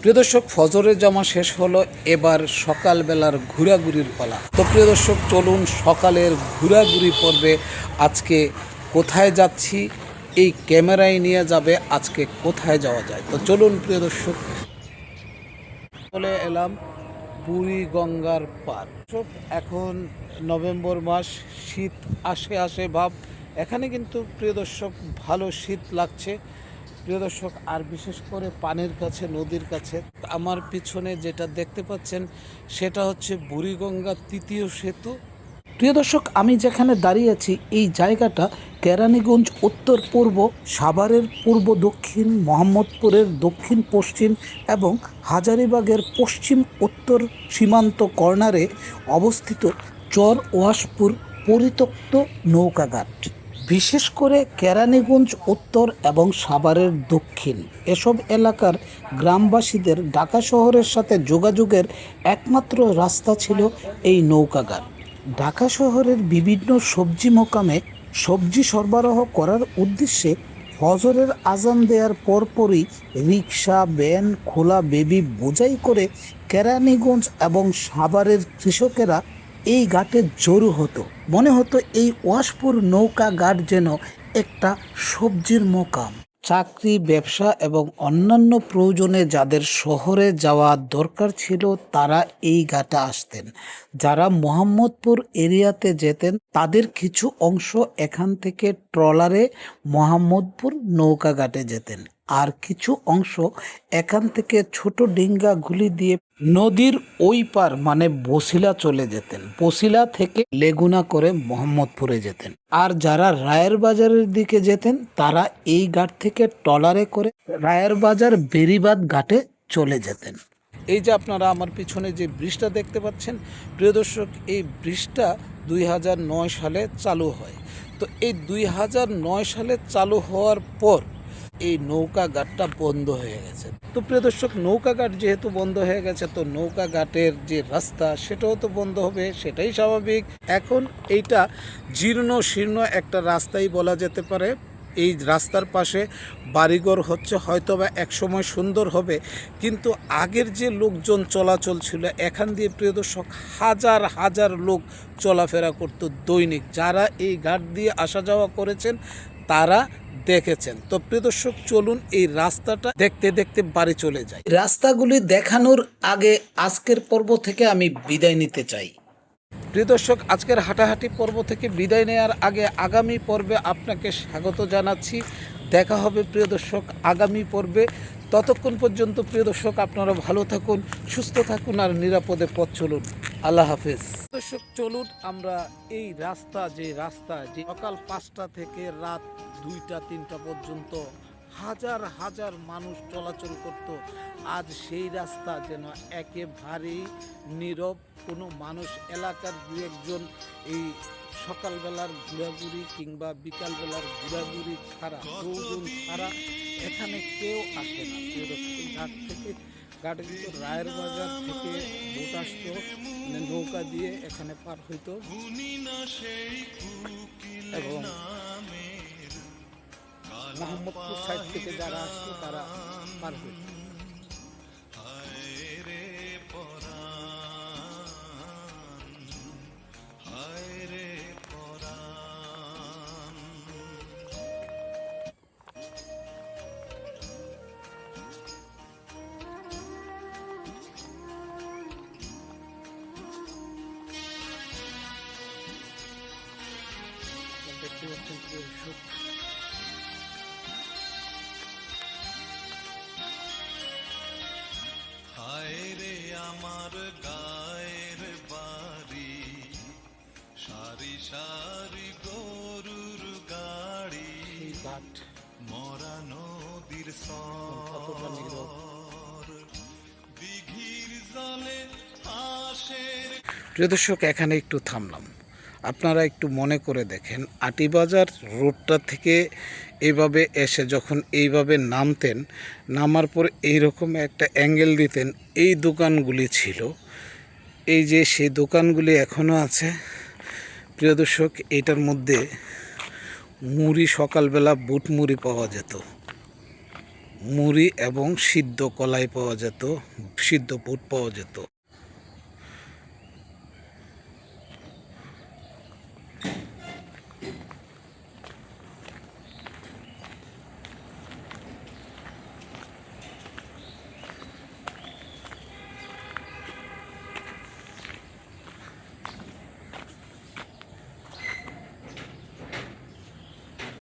প্রিয় দর্শক, ফজরের জামা শেষ হলো, এবার সকালবেলার ঘোরাঘুরির পালা। তো প্রিয় দর্শক, চলুন সকালের ঘোরাঘুরি পর্বে আজকে কোথায় যাচ্ছি, এই ক্যামেরায় নিয়ে যাবে, আজকে কোথায় যাওয়া যায়। তো চলুন প্রিয় দর্শক, চলে এলাম বুড়ি গঙ্গার পার এখন নভেম্বর মাস, শীত আসে আসে ভাব। এখানে কিন্তু প্রিয় দর্শক, ভালো শীত লাগছে। প্রিয় দর্শক, আর বিশেষ করে পানির কাছে, নদীর কাছে, আমার পিছনে যেটা দেখতে পাচ্ছেন, সেটা হচ্ছে বুড়িগঙ্গার তৃতীয় সেতু। প্রিয় দর্শক, আমি যেখানে দাঁড়িয়ে আছি, এই জায়গাটা কেরানীগঞ্জ উত্তর পূর্ব, সাভারের পূর্ব দক্ষিণ, মোহাম্মদপুরের দক্ষিণ পশ্চিম এবং হাজারিবাগের পশ্চিম উত্তর সীমান্ত কর্নারে অবস্থিত চর ওয়াসপুর পরিত্যক্ত নৌকাঘাট। বিশেষ করে কেরানীগঞ্জ উত্তর এবং সাভারের দক্ষিণ। এসব এলাকার গ্রামবাসীদের ঢাকা শহরের সাথে যোগাযোগের একমাত্র রাস্তা ছিল এই নৌকাঘাট। ঢাকা শহরের বিভিন্ন সবজি মোকামে সবজি সরবরাহ করার উদ্দেশ্যে ফজরের আজান দেওয়ার পরপরই রিক্সা ভ্যান, খোলা বেবি বোঝাই করে কেরানীগঞ্জ এবং সাভারের কৃষকেরা এই ঘাটে জড়ো হতো। মনে হতো এই ওয়াশপুর নৌকা ঘাট যেন একটা সবজির মোকাম। চাকরি, ব্যবসা এবং অন্যান্য প্রয়োজনে যাদের শহরে যাওয়া দরকার ছিল, তারা এই ঘাটে আসতেন। যারা মোহাম্মদপুর এরিয়াতে যেতেন, তাদের কিছু অংশ এখান থেকে ট্রলারে মোহাম্মদপুর নৌকা ঘাটে যেতেন। আর কিছু অংশ এখান থেকে ছোট ডিঙ্গাগুলি দিয়ে নদীর ওই পার মানে বসিলা চলে যেতেন। বসিলা থেকে লেগুনা করে মোহাম্মদপুরে যেতেন। আর যারা রায়ের বাজারের দিকে যেতেন, তারা এই ঘাট থেকে টলারে করে রায়ের বাজার বেরিবাদ ঘাটে চলে যেতেন। এই যে আপনারা আমার পিছনে যে ব্রিজটা দেখতে পাচ্ছেন, প্রিয় দর্শক, এই ব্রিজটা দুই হাজার নয় সালে চালু হয়। তো এই দুই হাজার নয় সালে চালু হওয়ার পর এই নৌকা ঘাটটা বন্ধ হয়ে গেছে। তো প্রিয় দর্শক, নৌকা ঘাট যেহেতু বন্ধ হয়ে গেছে, তো নৌকা ঘাটের যে রাস্তা, সেটাও তো বন্ধ হবে, সেটাই স্বাভাবিক। এখন এইটা জীর্ণ শীর্ণ একটা রাস্তাই বলা যেতে পারে। এই রাস্তার পাশে বাড়িঘর হচ্ছে হয়তো বা একসময় সুন্দর হবে, কিন্তু আগের যে লোকজন চলাচল ছিল, এখান দিয়ে প্রিয় দর্শক, হাজার হাজার লোক চলাফেরা করতো দৈনিক। যারা এই ঘাট দিয়ে আসা যাওয়া করেছেন তারা দেখেছেন। তো প্রিয় দর্শক চলুন এই রাস্তাটা দেখতে দেখতে বাড়ি চলে যায় রাস্তাগুলি দেখানোর আগে আজকের পর্ব থেকে আমি বিদায় নিতে চাই। প্রিয় দর্শক আজকের হাঁটাহাঁটি পর্ব থেকে বিদায় নেওয়ার আগে আগামী পর্বে আপনাকে স্বাগত জানাচ্ছি। দেখা হবে প্রিয় দর্শক আগামী পর্বে। ততক্ষণ পর্যন্ত প্রিয় দর্শক আপনারা ভালো থাকুন সুস্থ থাকুন আর নিরাপদে পথ চলুন। আল্লাহ হাফেজ। দর্শক, চলুন আমরা এই রাস্তা, যে রাস্তা, যে সকাল পাঁচটা থেকে রাত দুইটা, তিনটা পর্যন্ত হাজার হাজার মানুষ চলাচল করত। আজ সেই রাস্তা যেন একেবারেই নীরব। কোনো মানুষ, এলাকার দু একজন এই সকালবেলার ঘুরাঘুরি কিংবা বিকালবেলার ঘোরাঘুরি ছাড়া প্রয়োজন ছাড়া এখানে কেউ আসে না। ঘাট থেকে ঘাটে রায়ের বাজার থেকে বোট আসতো মানে নৌকা দিয়ে এখানে পার হইতো। এবং মোহাম্মদপুর সাইড থেকে যারা আসতো, তারা পার হইতো। হায় রে আমার গায়ের বাড়ি সারি সারি গরুর গাড়ি মরা নদীর সর দিঘির জলে হাঁসের প্রিয় দর্শক এখানে একটু থামলাম। আপনারা একটু মনে করে দেখেন। আটিবাজার রোডটা থেকে এইভাবে এসে যখন এইভাবে নামতেন, নামার পর এইরকম একটা অ্যাঙ্গেল দিতেন, এই দোকানগুলি ছিল। এই যে সেই দোকানগুলি এখনও আছে, প্রিয় দর্শক এইটার মধ্যে মুড়ি সকালবেলা বুট মুড়ি পাওয়া যেত। মুড়ি এবং সিদ্ধ কলাই পাওয়া যেত, সিদ্ধ বুট পাওয়া যেত।